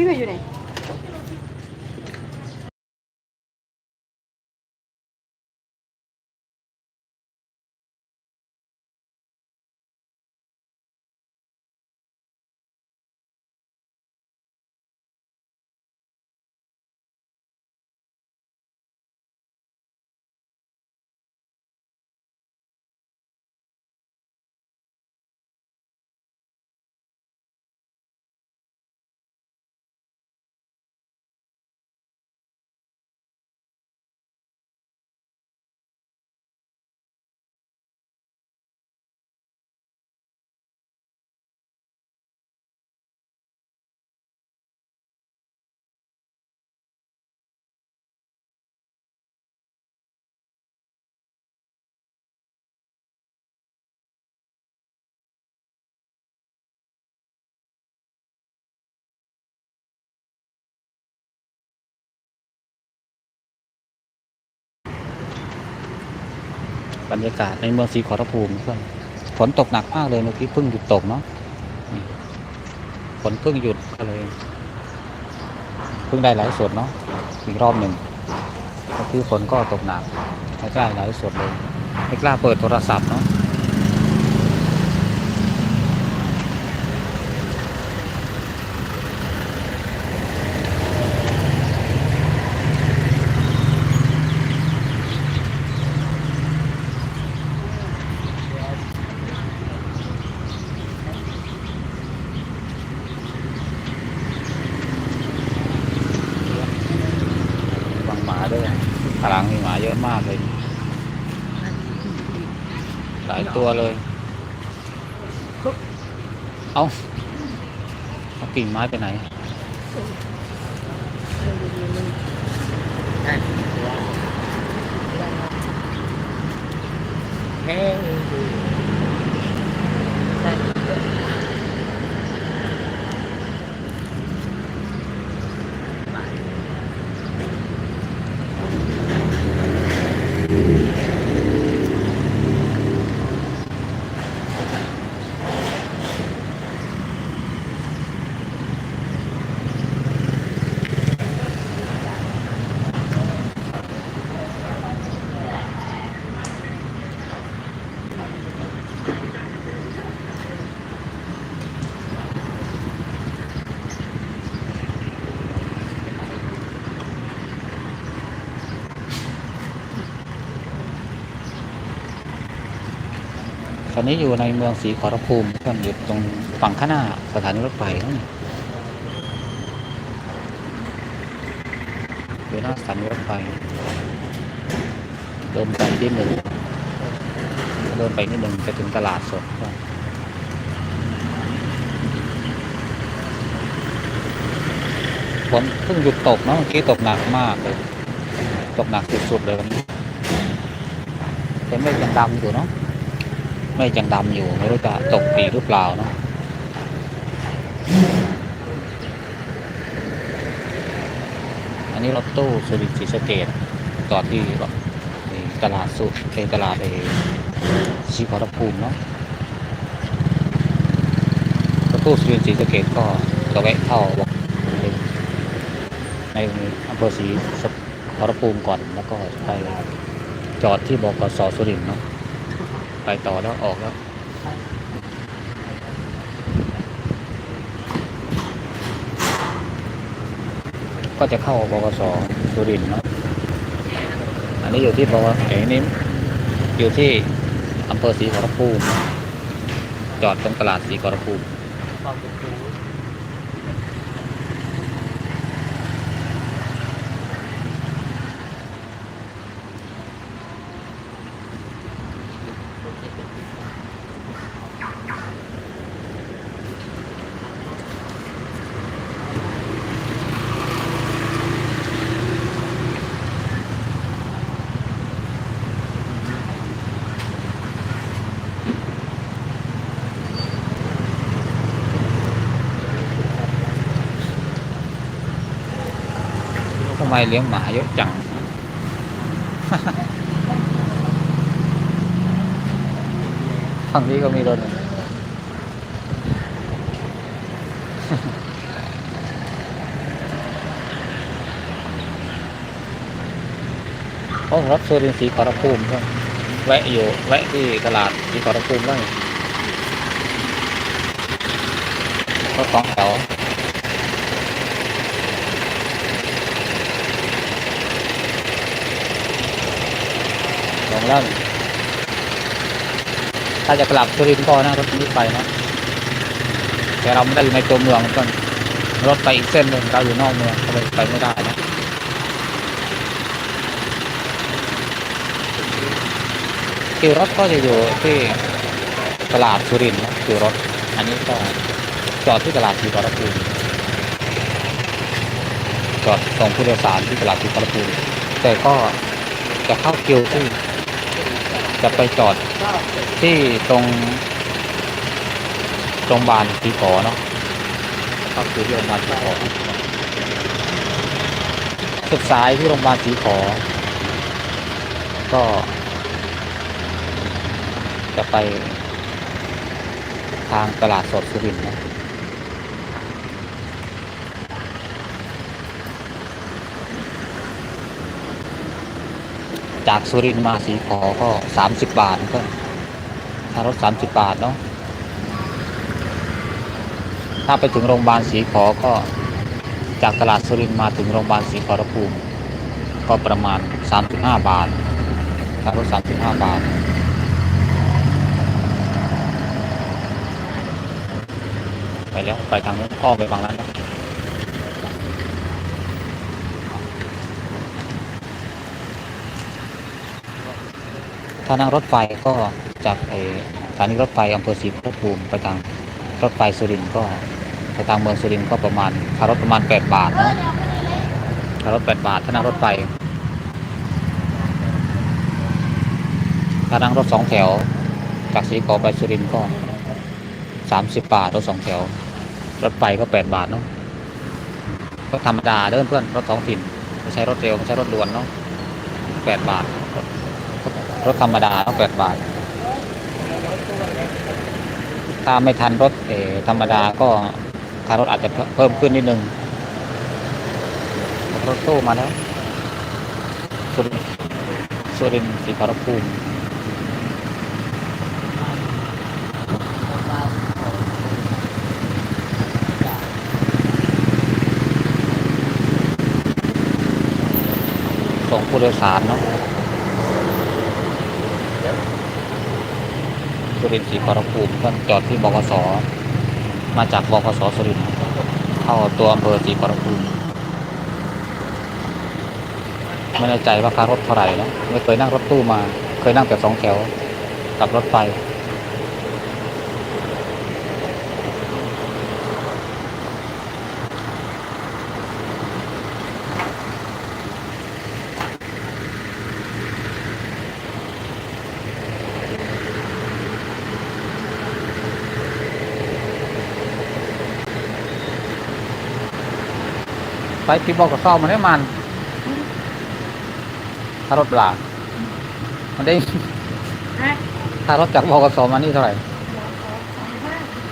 พี่ไป บรรยากาศในเมืองศรีขอรภูมิเพื่อนฝนตกหนักมากเลยเมื่อกี้เพิ่งหยุดตกเนาะฝนเพิ่งหยุดก็เลยเพิ่งได้หลายสดเนาะอีกรอบหนึ่งเมื่อกี้ฝนก็ตกหนักไม่กล้าหลายสดเลยไม่กล้าเปิดโทรศัพท์เนาะ ฟังหมาด้วยพลังมีหมาเยอะมากเลย หลายตัวเลย เอาเอากิ่งไม้ไปไหนแห้ง อยู่ได้ตอนนี้อยู่ในเมืองศรีขอรภูมิเพื่อนอยู่ตรงฝั่งข้างหน้าสถานีรถไฟนั่นนี่อยู่หน้าสถานีรถไฟเดินไปนิดหนึ่งเดินไปนิดหนึ่งจะถึงตลาดสดฝนเพิ่งหยุดตกเนาะเมื่อกี้ตกหนักมากเลย ตกหนักสุดๆเลยวันนี้แต่ไม่ยังดำอยู่เนาะ ไม่จังดำอยู่ ไม่รู้จะตกปีหรือเปล่าเนาะอันนี้รถตู้สุรินทร์ศรีสเกดจอดที่รถตลาดสุดเป็นตลาดเอชีพรภูมิเนาะรถตู้สุรินทร์ศรีสเกดก็จะแวะเข้าในอำเภอศรีสะขอรภูมิก่อนแล้วก็ไปจอดที่บกสสุรินทร์เนาะ ไปต่อแล้วออกแล้วก็จะเข้าบกสสุรินทร์เนาะอันนี้อยู่ที่บกเอ๋นี้อยู่ที่อำเภอศรีขอรภูมิจอดตรงตลาดศรีขอรภูมิ ไมเลี้ยงหมาเยอะจัง ฝั่งนี้ก็มีรถห้องรับโซลินสีคอรภูมิครับแวะอยู่ แวะที่ตลาดสีคอรภูมิบ้างก็ของห่า ลงแล้วถ้าจะกลับสุรินทร์ก็นั่งรถนี้ไปนะแต่เราไม่ได้อยู่ในตัวเมืองต้นรถไปอีกเส้นหนึ่งเราอยู่นอกเมืองก็เลยไปไม่ได้นะคิวรถก็จะอยู่ที่ตลาดสุรินทร์นะคิวรถ อันนี้ก็จอดที่ตลาดศรีขอรภูมิจอดส่งผู้โดยสารที่ตลาดศรีขอรภูมิแต่ก็จะเข้าคิวที่ จะไปจอดที่ตรงโรงพยาบาลศรีขอเนาะเข้าคิวที่โรงพยาบาลศรีขอสุดสายที่โรงพยาบาลศรีขอ ก็ จะไปทางตลาดสดสุรินทร์นะ จากสุรินทร์มาสีขอก็สามสิบบาทก็ถ้ารถสามสิบบาทเนาะถ้าไปถึงโรงพยาบาลสีขอก็จากตลาดสุรินทร์มาถึงโรงพยาบาลสีขอรภูมิก็ประมาณสามสิบห้าบาทถ้ารถสามสิบห้าบาทไปแล้วไปทางนู้นอ้อมไปฝั่งนั้นนะ ถ้านั่งรถไฟก็จากไอ้สถานีรถไฟอำเภอศรีขอรภูมิไปทางรถไฟสุรินทร์ก็ไปทางเมืองสุรินทร์ก็ประมาณค่ารถประมาณ 8 บาทเนาะค่ารถ 8 บาท ถ้านั่งรถไฟถ้านั่งรถสองแถว จากศรีขอไปสุรินทร์ก็สามสิบบาทรถสองแถว รถไฟก็แปดบาทเนาะรถธรรมดาเดินเพื่อนรถท้องถิ่นไม่ใช่รถเร็วไม่ใช่รถด่วนเนาะแปดบาท รถธรรมดาต้องแปดบาท ถ้าไม่ทันรถเอธรรมดาก็ค่ารถอาจจะเพิ่มขึ้นนิดนึง รถตู้มาแล้วสุรินสุรินทร์ศรีขอรภูมิส่งผู้โดยสารเนาะ สุรินทร์ศรีขอรภูมิก็จอดที่บกสมาจากบกสสุรินทร์เข้าตัวอำเภอศรีขอรภูมิไม่แน่ใจว่าค่ารถเท่าไหร่นะไม่เคยนั่งรถตู้มา เคยนั่งแต่สองแถวกับรถไฟ ไปที่บกสมันได้มันค่ารถเปล่ามันได้ฮะค่ารถจากบกสมานี่เท่าไหร่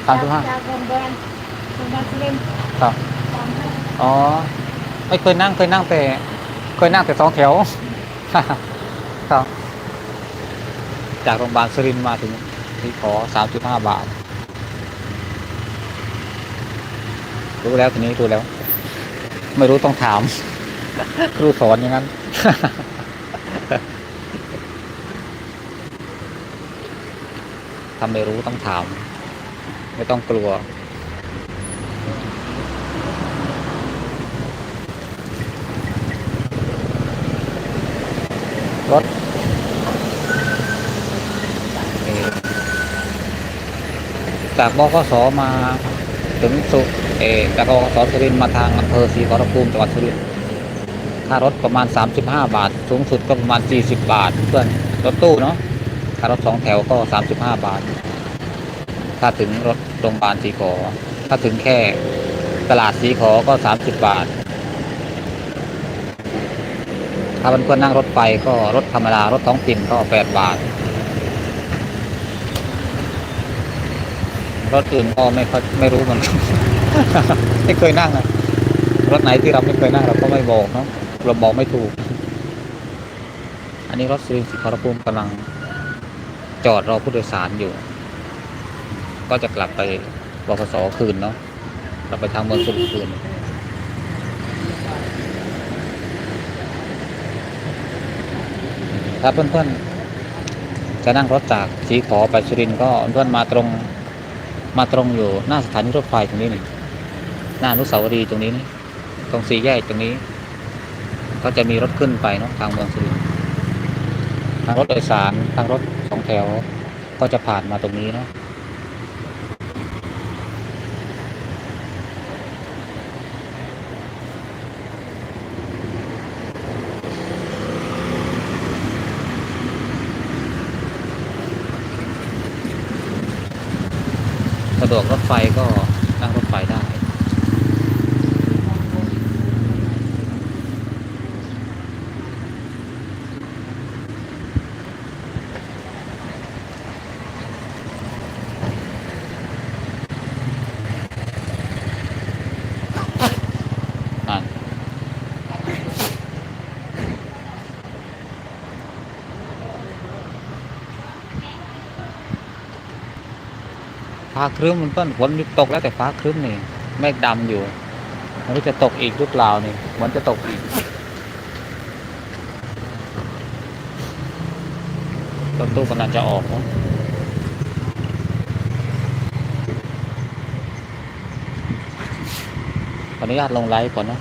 สามสิบห้าจากโรงพยาบาลโรงพยาบาลสุรินทร์ครับสามห้าอ๋อ ไม่เคยนั่งเคยนั่งแต่ เคยนั่งแต่สองแถว ครับ จากโรงพยาบาลสุรินทร์มาถึงที่ขอสามจุดห้าบาท รู้แล้วทีนี้รู้แล้ว ไม่รู้ต้องถาม ครูสอนอย่างนั้น ทำไม่รู้ต้องถาม ไม่ต้องกลัว รถเอ่อจากบกสมา ถึงสุเออจากบกสสุรินทร์มาทางอำเภอศรีขอรภูมิจังหวัดสุรินทร์ค่ารถประมาณ 35 บาท สูงสุดก็ประมาณ 40 บาท เพื่อนรถตู้เนาะค่ารถสองแถวก็ 35 บาท ถ้าถึงรถโรงพยาบาลศรีขอ ถ้าถึงแค่ตลาดศรีขอก็ 30 บาท ถ้าเพื่อนนั่งรถไฟก็รถธรรมดารถท้องถิ่นก็ 8 บาท รถอื่นก็ไม่ค่อยไม่รู้เหมือนกันไม่เคยนั่งอะรถไหนที่เราไม่เคยนั่งเราก็ไม่บอกเนาะเราบอกไม่ถูก อันนี้รถสุรินทร์สีขอรภูมิกำลัง จอดรอผู้โดยสารอยู่ ก็จะกลับไปบพสคืนเนาะกลับไปทางเมืองสุรินทร์คืนถ้าเพื่อนๆจะนั่งรถจากสีขอไปสุรินทร์ก็เพื่อนมาตรง มาตรงอยู่หน้าสถานีรถไฟตรงนี้นี่หน้าอนุสาวรีย์ตรงนี้นี่ตรงสี่แยกตรงนี้ ก็จะมีรถขึ้นไปเนาะทางเมืองสุรินทร์ทางรถโดยสารทางรถสองแถวก็จะผ่านมาตรงนี้เนาะ ดวกรถไฟก็นั่งรถไฟได้ อะ ฟ้าครึ้มมันต้นฝนหยุดตกแล้วแต่ฟ้าครึ้มนี่เมฆดำอยู่ม่รู้จะตกอีกหรือเปล่านี่เหมือนจะตกอีกรถตู้กำลังจะออกนอะขออนุญาตลงไลฟ์ก่อนนะ